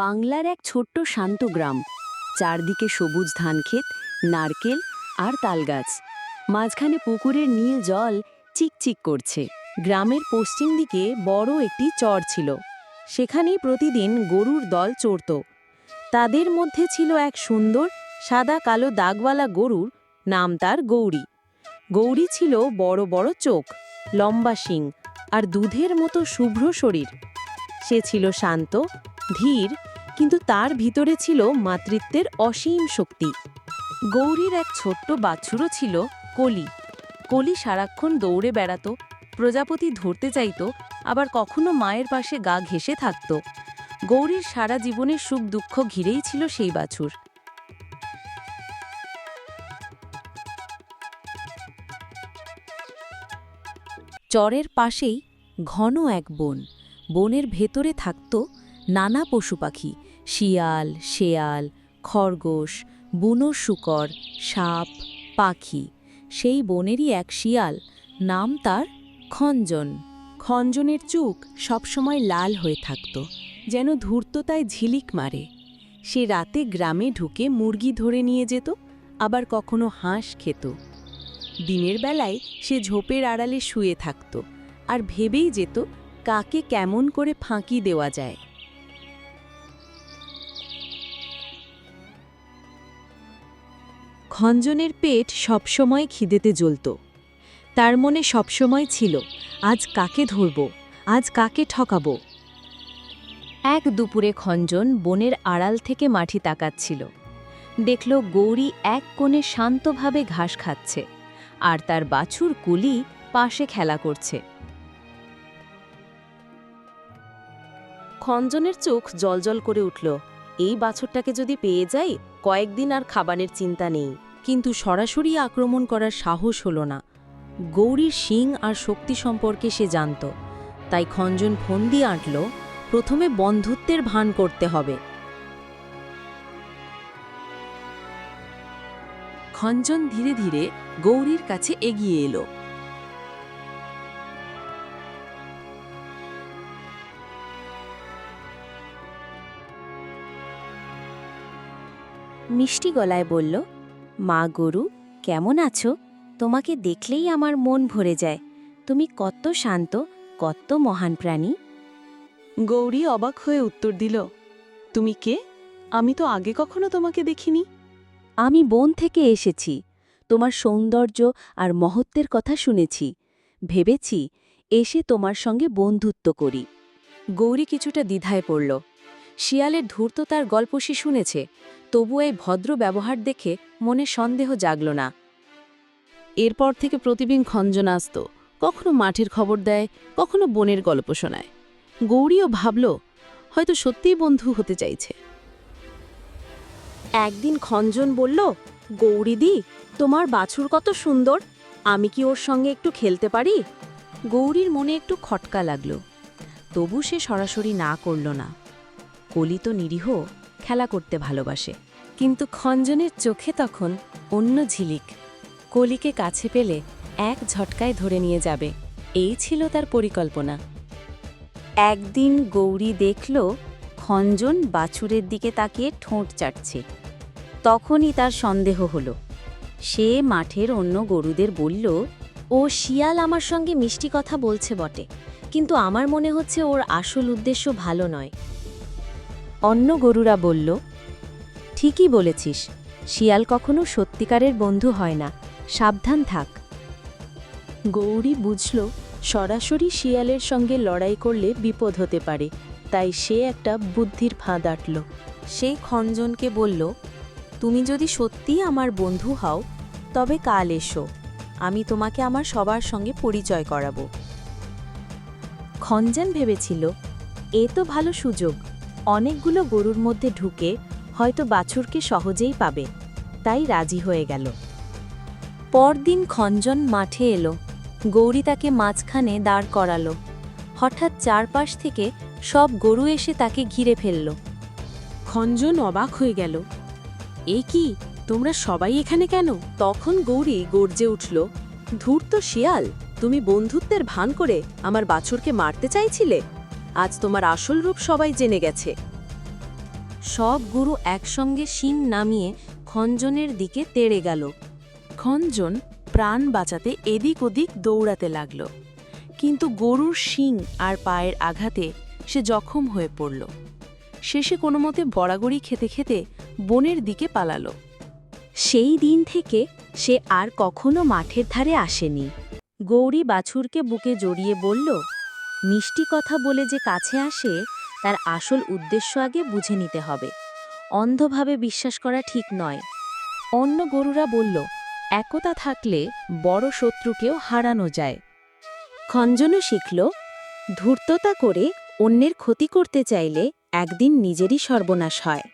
বাংলার এক ছোট্ট শান্ত গ্রাম। চারদিকে সবুজ ধানক্ষেত, নারকেল আর তালগাছ। মাঝখানে পুকুরের নীল জল চিকচিক করছে। গ্রামের পশ্চিম দিকে বড় একটি চর ছিল। সেখানেই প্রতিদিন গরুর দল চড়ত। তাদের মধ্যে ছিল এক সুন্দর, সাদা কালো দাগওয়ালা গরুর নাম তার গৌরী। গৌরী ছিল বড় বড় চোখ, লম্বা শিং আর দুধের মতো শুভ্র শরীর। সে ছিল শান্ত, ধীর কিন্তু তার ভিতরে ছিল মাতৃত্বের অসীম শক্তি। গৌরীর এক ছোট্ট বাছুরও ছিল কলি। কলি সারাক্ষণ দৌড়ে বেড়াতো, প্রজাপতি ধরতে চাইত, আবার কখনো মায়ের পাশে গা ঘেঁষে থাকত। গৌরীর সারা জীবনের সুখ দুঃখ ঘিরেই ছিল সেই বাছুর। চরের পাশেই ঘন এক বন। বনের ভেতরে থাকত নানা পশু পাখি, শিয়াল, শেয়াল, খরগোশ, বুনো শুকর, সাপ, পাখি। সেই বনেরই এক শিয়াল নাম তার খঞ্জন। খঞ্জনের চোখ সবসময় লাল হয়ে থাকত, যেন ধূর্ততায় ঝিলিক মারে। সে রাতে গ্রামে ঢুকে মুরগি ধরে নিয়ে যেত, আবার কখনো হাঁস খেত। দিনের বেলায় সে ঝোপের আড়ালে শুয়ে থাকত, আর ভেবেই যেত, কাকে কেমন করে ফাঁকি দেওয়া যায়। খঞ্জনের পেট সবসময় খিদেতে জ্বলত। তার মনে সবসময় ছিল, আজ কাকে ধরব, আজ কাকে ঠকাবো। এক দুপুরে খঞ্জন বনের আড়াল থেকে মাটি তাকাচ্ছিল। দেখল গৌরী এক কোণে শান্তভাবে ঘাস খাচ্ছে, আর তার বাছুর কুলি পাশে খেলা করছে। খঞ্জনের চোখ জলজল করে উঠল, এই বাছরটাকে যদি পেয়ে যাই, কয়েকদিন আর খাবারের চিন্তা নেই। কিন্তু সরাসরি আক্রমণ করার সাহস হল না। গৌরীর শিং আর শক্তি সম্পর্কে সে জানত। তাই খঞ্জন ফন্দি আঁটল, প্রথমে বন্ধুত্বের ভান করতে হবে। খঞ্জন ধীরে ধীরে গৌরীর কাছে এগিয়ে এলো। মিষ্টি গলায় বলল মা গরু কেমন আছো? তোমাকে দেখলেই আমার মন ভরে যায়। তুমি কত শান্ত কত মহান প্রাণী। গৌরী অবাক হয়ে উত্তর দিল তুমি কে? আমি তো আগে কখনো তোমাকে দেখিনি। আমি বন থেকে এসেছি। তোমার সৌন্দর্য আর মহত্বের কথা শুনেছি। ভেবেছি এসে তোমার সঙ্গে বন্ধুত্ব করি। গৌরী কিছুটা দ্বিধায় পড়ল। শিয়ালের ধূর্ততার গল্প সে শুনেছে তবু এই ভদ্র ব্যবহার দেখে মনে সন্দেহ জাগল না। এরপর থেকে প্রতিদিন খঞ্জন আসত কখনো মাঠের খবর দেয় কখনো বনের গল্প শোনায়। গৌরীও ভাবল হয়তো সত্যিই বন্ধু হতে চাইছে। একদিন খঞ্জন বলল গৌরীদি তোমার বাছুর কত সুন্দর আমি কি ওর সঙ্গে একটু খেলতে পারি? গৌরীর মনে একটু খটকা লাগল। তবু সে সরাসরি না করল না। কলি তো নিরীহ খেলা করতে ভালোবাসে। কিন্তু খঞ্জনের চোখে তখন অন্য ঝিলিক। কলিকে কাছে পেলে এক ঝটকায় ধরে নিয়ে যাবে। এই ছিল তার পরিকল্পনা। একদিন গৌরী দেখল খঞ্জন বাছুরের দিকে তাকিয়ে ঠোঁট চাটছে। তখনই তার সন্দেহ হল। সে মাঠের অন্য গরুদের বলল, ও শিয়াল আমার সঙ্গে মিষ্টি কথা বলছে বটে। কিন্তু আমার মনে হচ্ছে ওর আসল উদ্দেশ্য ভালো নয়। অন্য গরুরা বলল ঠিকই বলেছিস শিয়াল কখনো সত্যিকারের বন্ধু হয় না সাবধান থাক। গৌরী বুঝল সরাসরি শিয়ালের সঙ্গে লড়াই করলে বিপদ হতে পারে তাই সে একটা বুদ্ধির ফাঁদ আটল। সে খঞ্জনকে বলল তুমি যদি সত্যিই আমার বন্ধু হও তবে কাল এসো আমি তোমাকে আমার সবার সঙ্গে পরিচয় করাবো। খঞ্জন ভেবেছিল এ তো ভালো সুযোগ অনেকগুলো গরুর মধ্যে ঢুকে হয়তো বাছুরকে সহজেই পাবে, তাই রাজি হয়ে গেল। পরদিন খঞ্জন মাঠে এলো, গৌরী তাকে মাঝখানে দাঁড় করালো। হঠাৎ চারপাশ থেকে সব গরু এসে তাকে ঘিরে ফেলল। খঞ্জন অবাক হয়ে গেল। এ কি? তোমরা সবাই এখানে কেন? তখন গৌরী গর্জে উঠল, ধূর্ত শিয়াল, তুমি বন্ধুত্বের ভান করে আমার বাছুরকে মারতে চাইছিলে? আজ তোমার আসল রূপ সবাই জেনে গেছে। সব গুরু একসঙ্গে শিং নামিয়ে খঞ্জনের দিকে তেড়ে গেল। খঞ্জন প্রাণ বাঁচাতে এদিক ওদিক দৌড়াতে লাগল। কিন্তু গরুর শিং আর পায়ের আঘাতে সে জখম হয়ে পড়ল। শেষে কোনো মতে বড়াগড়ি খেতে খেতে বনের দিকে পালালো। সেই দিন থেকে সে আর কখনো মাঠের ধারে আসেনি। গৌরী বাছুরকে বুকে জড়িয়ে বলল মিষ্টি কথা বলে যে কাছে আসে, তার আসল উদ্দেশ্য আগে বুঝে নিতে হবে। অন্ধভাবে বিশ্বাস করা ঠিক নয়। অন্য গরুরা বলল, একতা থাকলে বড় শত্রুকেও হারানো যায়। খঞ্জনও শিখল, ধূর্ততা করে অন্যের ক্ষতি করতে চাইলে একদিন নিজেরই সর্বনাশ হয়।